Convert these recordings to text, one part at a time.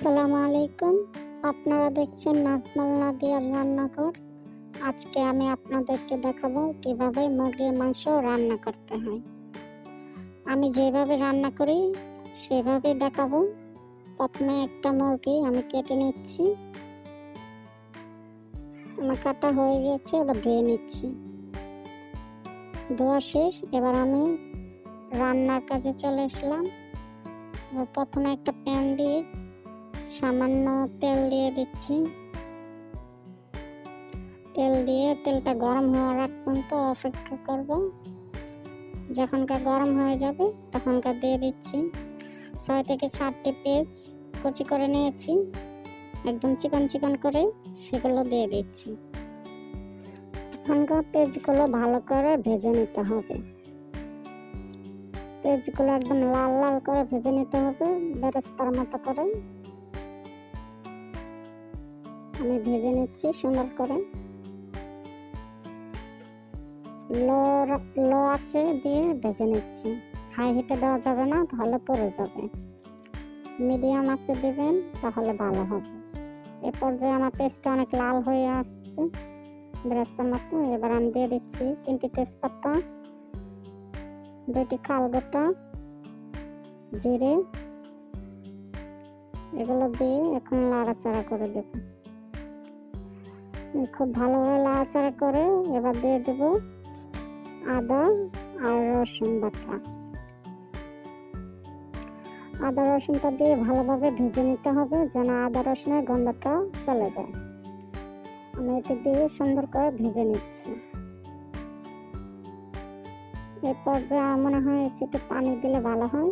আসসালামু আলাইকুম। আপনারা দেখছেন নাজমাল নাদিয়ার রান্নাঘর। আজকে আমি আপনাদেরকে দেখাবো কীভাবে মুরগির মাংস রান্না করতে হয়। আমি যেভাবে রান্না করি সেভাবে দেখাবো। প্রথমে একটা মুরগি আমি কেটে নিচ্ছি। আমার কাটা হয়ে গেছে, এবার ধুয়ে নিচ্ছি। ধোয়া শেষ, এবার আমি রান্নার কাজে চলে আসলাম প্রথমে একটা প্যান দিয়ে সামান্য তেল দিয়ে দিচ্ছি। তেল দিয়ে তেলটা গরম হওয়ার আগ পর্যন্ত অপেক্ষা করব। যখনকার গরম হয়ে যাবে তখনকার দিয়ে দিচ্ছি। ছয় থেকে সাতটি পেঁয়াজ কুচি করে নিয়েছি। একদম চিকন চিকন করে সেগুলো দিয়ে দিচ্ছি। এখনকার পেঁয়াজগুলো ভালো করে ভেজে নিতে হবে। পেঁয়াজগুলো একদম লাল লাল করে ভেজে নিতে হবে, বেরেস্তার মতো করে। আমি ভেজে নিচ্ছি, সুন্দর করে। লো লো আছে দিয়ে ভেজে নিচ্ছি। হাই হিটে দেওয়া যাবে না, তাহলে পড়ে যাবে। মিডিয়াম আছে দেবেন, তাহলে ভালো হবে। এ পর্যায়ে আমার পেস্টটা অনেক লাল হয়ে আসছে, বেরেস্তার মতো। এবার আমি দিয়ে দিচ্ছি তিনটি তেজপাতা, দুইটি খালগোটা, জিরে। এগুলো দিয়ে এখন নাড়াচাড়া করে দেব। খুব ভালোভাবে নাড়াচাড়া করে এবার দিয়ে দেব আদা আর রসুন বাটা। আদা রসুনটা দিয়ে ভালোভাবে ভেজে নিতে হবে যেন আদা রসুনের গন্ধটা চলে যায়। আমি এটি দিয়ে সুন্দর করে ভেজে নিচ্ছি। এই পর্যায়ে আমার মনে হয় একটু পানি দিলে ভালো হয়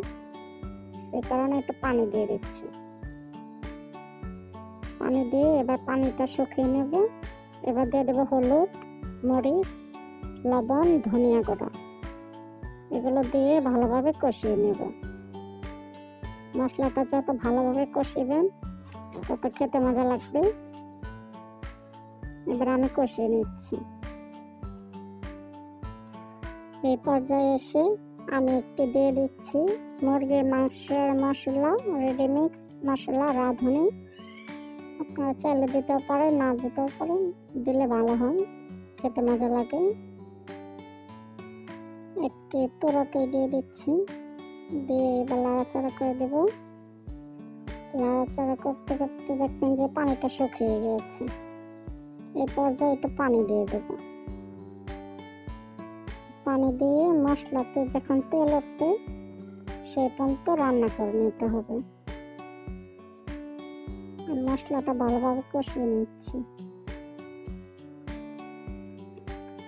সেই কারণে একটু পানি দিয়ে দিচ্ছি। পানি দিয়ে এবার পানিটা শুকিয়ে নেব। এবার দিয়ে দেবো হলুদ, মরিচ, লবণ, ধনিয়া গুঁড়ো। এগুলো দিয়ে ভালোভাবে কষিয়ে নেব। মশলাটা যত ভালোভাবে কষিবেন, তত খেতে মজা লাগবে। এবার আমি কষিয়ে নিচ্ছি। এই পর্যায়ে এসে আমি একটু দিয়ে দিচ্ছি মুরগির মাংসের মশলা রেডিমিক্স মশলা, রাঁধুনি। আপনারা চাইলে দিতেও পারেন, না দিতেও পারেন, দিলে ভালো হয়, খেতে মজা লাগে। একটি পুরোটাই দিয়ে দিচ্ছি, দিয়ে এবার লাড়াচাড়া করে দেব। লাড়াচাড়া করতে করতে দেখবেন যে পানিটা শুকিয়ে গিয়েছে এই পর্যায়ে একটু পানি দিয়ে দেবো। পানি দিয়ে মশলাতে যখন তেল উঠবে, সেই পর্যন্ত রান্না করে নিতে হবে। মশলাটা ভালোভাবে কষিয়ে নিচ্ছি।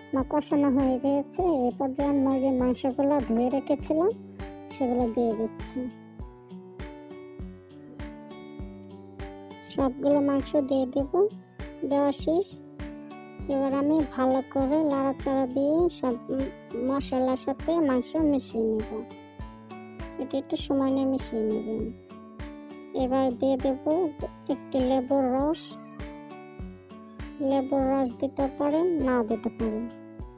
আমার কষানো হয়ে গেছে এই পর্যায়ে মুরগির মাংসগুলো ধুয়ে রেখেছিলাম, সেগুলো দিয়ে দিচ্ছি। সবগুলো মাংস দিয়ে দেব, দেওয়া শেষ। এবার আমি ভালো করে লাড়াচাড়া দিয়ে সব মশলার সাথে মাংস মিশিয়ে নেব। এটা একটু সময় নিয়ে মিশিয়ে নেবেন। এবার দিয়ে দেব একটি লেবুর রস। লেবুর রস দিতে পারেন নাও দিতে পারেন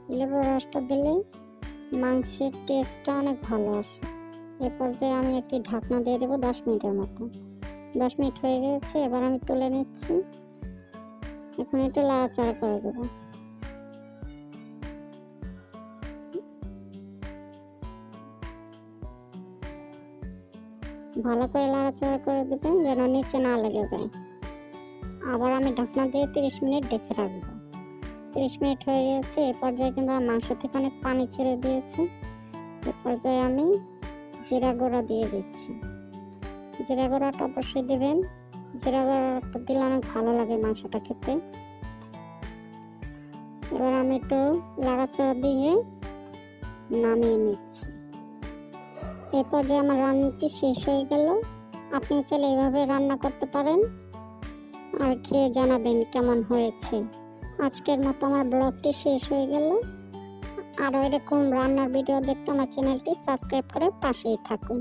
লেবুর রসটা দিলে মাংসের টেস্টটা অনেক ভালো আসে। এ পর্যায়ে আমি একটি ঢাকনা দিয়ে দেবো দশ মিনিটের মতো। দশ মিনিট হয়ে গেছে, এবার আমি তুলে নিচ্ছি। এখন একটু লাড়াচাড়া করে দেবো। ভালো করে লাড়াচাড়া করে দেবেন যেন নিচে না লেগে যায়। আবার আমি ঢাকনা দিয়ে তিরিশ মিনিট ডেকে রাখব। তিরিশ মিনিট হয়ে গেছে, এ পর্যায়ে কিন্তু আমার মাংস থেকে অনেক পানি ছেড়ে দিয়েছে। এ পর্যায়ে আমি জিরা গুঁড়া দিয়ে দিচ্ছি। জিরা গুঁড়াটা অবশ্যই দেবেন। জিরা গুঁড়াটা দিলে অনেক ভালো লাগে মাংসটা খেতে। এবার আমি একটু লাড়াচাড়া দিয়ে নামিয়ে নিচ্ছি। এই যে আমার রান্নাটি শেষ হয়ে গেল, আপনি চাইলে এইভাবে রান্না করতে পারেন। আর খেয়ে জানাবেন কেমন হয়েছে। আজকের মতো আমার ব্লগটি শেষ হয়ে গেল। আরও এরকম রান্নার ভিডিও দেখতে আমার চ্যানেলটি সাবস্ক্রাইব করে পাশেই থাকুন।